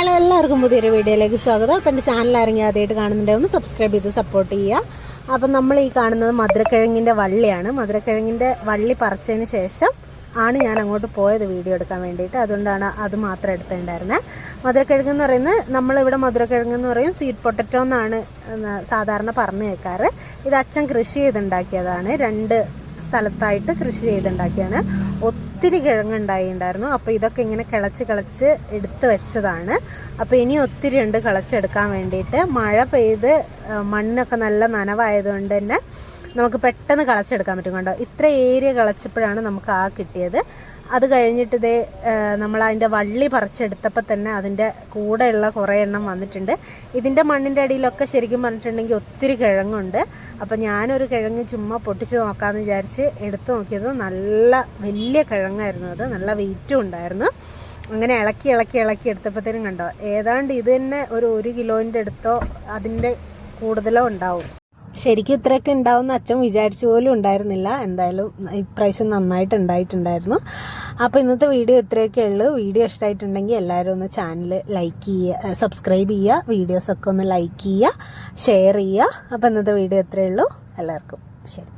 Hello എല്ലാവർക്കും പുതിയൊരു വീഡിയോയിലേക്ക് സ്വാഗതം. അപ്പം എന്റെ ചാനൽ ആരെങ്കിലും ആദ്യമായിട്ട് കാണുന്നുണ്ടെങ്കിൽ ഒന്ന് സബ്സ്ക്രൈബ് ചെയ്ത് സപ്പോർട്ട് ചെയ്യുക. അപ്പം നമ്മൾ ഈ കാണുന്നത് മധുരക്കിഴങ്ങിന്റെ വള്ളിയാണ്. മധുരക്കിഴങ്ങിന്റെ വള്ളി പറിച്ചതിന് ശേഷം ആണ് ഞാൻ അങ്ങോട്ട് പോയത് വീഡിയോ എടുക്കാൻ വേണ്ടിയിട്ട്. അതുകൊണ്ടാണ് അത് മാത്രം എടുത്തിട്ടുണ്ടായിരുന്നത് മധുരക്കിഴങ്ങ് എന്ന് പറയുന്നത് നമ്മളിവിടെ മധുരക്കിഴങ്ങ് എന്ന് പറയും. സ്വീറ്റ് പൊട്ടറ്റോ എന്നാണ് സാധാരണ പറഞ്ഞു കേൾക്കാറ്. ഇത് അച്ഛൻ കൃഷി ചെയ്തുണ്ടാക്കിയതാണ്. രണ്ട് സ്ഥലത്തായിട്ട് കൃഷി ചെയ്തുണ്ടാക്കിയാണ് ഒത്തിരി കിഴങ്ങുണ്ടായിണ്ടായിരുന്നു. അപ്പോൾ ഇതൊക്കെ ഇങ്ങനെ കിളച്ച് കിളച്ച് എടുത്ത് വെച്ചതാണ്. അപ്പോൾ ഇനി ഒത്തിരി ഉണ്ട് കിളച്ചെടുക്കാൻ വേണ്ടിയിട്ട്. മഴ പെയ്ത് മണ്ണൊക്കെ നല്ല നനവായതുകൊണ്ട് തന്നെ നമുക്ക് പെട്ടെന്ന് കളച്ചെടുക്കാൻ പറ്റും കണ്ടോ? ഇത്ര ഏരിയ കളച്ചപ്പോഴാണ് നമുക്ക് ആ കിട്ടിയത്. അത് കഴിഞ്ഞിട്ട് ഇതേ നമ്മൾ അതിന്റെ വള്ളി പറിച്ചെടുത്തപ്പോൾ തന്നെ അതിന്റെ കൂടെയുള്ള കുറേ എണ്ണം വന്നിട്ടുണ്ട്. ഇതിന്റെ മണ്ണിന്റെ അടിയിലൊക്കെ ശരിക്കും പറഞ്ഞിട്ടുണ്ടെങ്കിൽ ഒത്തിരി കിഴങ്ങുണ്ട്. അപ്പം ഞാനൊരു കിഴങ്ങ് ചുമ്മാ പൊട്ടിച്ച് നോക്കാമെന്ന് വിചാരിച്ച് എടുത്തു നോക്കിയത് നല്ല വലിയ കിഴങ്ങായിരുന്നു അത്. നല്ല വെയിറ്റും ഉണ്ടായിരുന്നു. അങ്ങനെ ഇളക്കി ഇളക്കി ഇളക്കി എടുത്തപ്പോഴത്തേനും കണ്ടോ ഏതാണ്ട് ഇത് തന്നെ ഒരു ഒരു കിലോന്റെ അടുത്തോ അതിന്റെ കൂടുതലോ ഉണ്ടാവും. ശരിക്കും ഇത്രയൊക്കെ ഉണ്ടാവുമെന്ന് അച്ഛൻ വിചാരിച്ചു പോലും ഉണ്ടായിരുന്നില്ല. എന്തായാലും ഇപ്രാവശ്യം നന്നായിട്ട് ഉണ്ടായിട്ടുണ്ടായിരുന്നു. അപ്പോൾ ഇന്നത്തെ വീഡിയോ ഇത്രയൊക്കെ ഉള്ളൂ. വീഡിയോ ഇഷ്ടമായിട്ടുണ്ടെങ്കിൽ എല്ലാവരും ഒന്ന് ചാനൽ ലൈക്ക് ചെയ്യുക സബ്സ്ക്രൈബ് ചെയ്യുക വീഡിയോസൊക്കെ ഒന്ന് ലൈക്ക് ചെയ്യുക ഷെയർ ചെയ്യുക. അപ്പോൾ ഇന്നത്തെ വീഡിയോ ഇത്രയേ ഉള്ളൂ. എല്ലാവർക്കും ശരി.